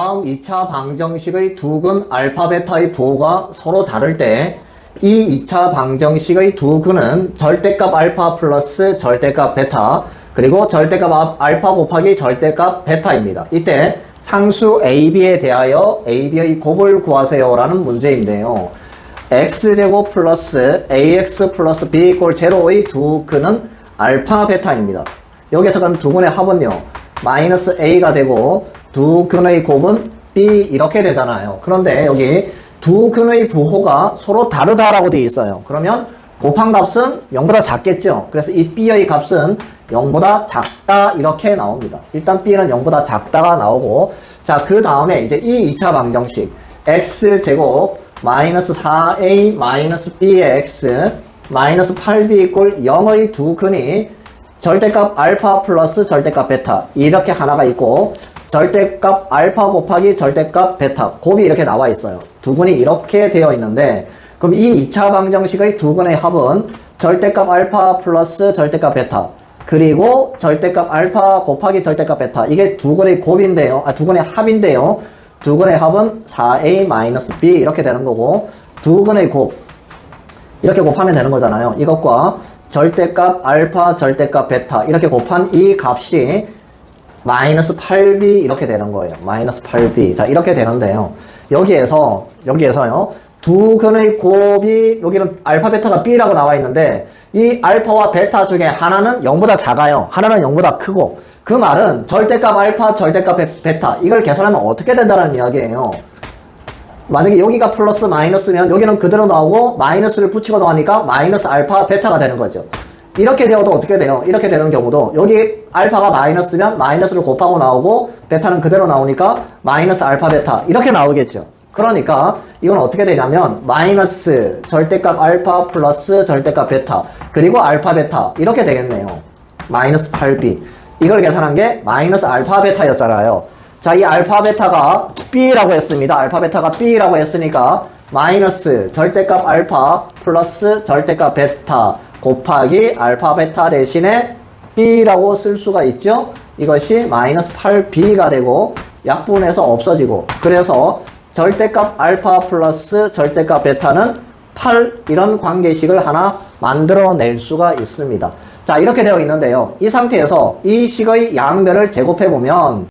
다음 2차 방정식의 두 근 알파 베타의 부호가 서로 다를 때 이 2차 방정식의 두 근은 절대값 알파 플러스 절대값 베타 그리고 절대값 아- 알파 곱하기 절대값 베타입니다. 이때 상수 AB에 대하여 AB의 곱을 구하세요 라는 문제인데요. x제곱 플러스 ax 플러스 b 이꼴 제로의 두 근은 알파 베타입니다. 여기에서 그럼 두 근의 합은요. 마이너스 a가 되고 두 근의 곱은 b 이렇게 되잖아요. 그런데 여기 두 근의 부호가 서로 다르다라고 되어 있어요. 그러면 곱한 값은 0보다 작겠죠. 그래서 이 b의 값은 0보다 작다 이렇게 나옵니다. 일단 b는 0보다 작다가 나오고 자 그 다음에 이제 이 2차 방정식 x제곱 마이너스 4a 마이너스 b의 x 마이너스 8b 이꼴 0의 두 근이 절대값 알파 플러스 절대값 베타 이렇게 하나가 있고 절대값 알파 곱하기 절대값 베타 곱이 이렇게 나와 있어요. 두 근이 이렇게 되어 있는데 그럼 이 2차 방정식의 두 근의 합은 절대값 알파 플러스 절대값 베타 그리고 절대값 알파 곱하기 절대값 베타 이게 두 근의 곱인데요. 아, 두 근의 합인데요. 두 근의 합은 4a 마이너스 b 이렇게 되는 거고 두 근의 곱 이렇게 곱하면 되는 거잖아요. 이것과 절대값 알파 절대값 베타 이렇게 곱한 이 값이 마이너스 8b 이렇게 되는 거예요. 마이너스 8b. 자, 이렇게 되는데요. 여기에서, 여기에서요. 두 근의 곱이, 여기는 알파, 베타가 b라고 나와 있는데, 이 알파와 베타 중에 하나는 0보다 작아요. 하나는 0보다 크고, 그 말은 절대값 알파, 절대값 베- 베타, 이걸 계산하면 어떻게 된다는 이야기예요. 만약에 여기가 플러스 마이너스면 여기는 그대로 나오고 마이너스를 붙이고 나오니까 마이너스 알파 베타가 되는 거죠. 이렇게 되어도 어떻게 돼요? 이렇게 되는 경우도 여기 알파가 마이너스면 마이너스를 곱하고 나오고 베타는 그대로 나오니까 마이너스 알파 베타 이렇게 나오겠죠. 그러니까 이건 어떻게 되냐면 마이너스 절대값 알파 플러스 절대값 베타 그리고 알파 베타 이렇게 되겠네요. 마이너스 8b 이걸 계산한 게 마이너스 알파 베타였잖아요. 자, 이 알파 베타가 b라고 했습니다. 알파 베타가 b라고 했으니까 마이너스 절대값 알파 플러스 절대값 베타 곱하기 알파 베타 대신에 b라고 쓸 수가 있죠. 이것이 마이너스 8b가 되고 약분해서 없어지고 그래서 절대값 알파 플러스 절대값 베타는 8 이런 관계식을 하나 만들어낼 수가 있습니다. 자 이렇게 되어 있는데요. 이 상태에서 이 식의 양변을 제곱해 보면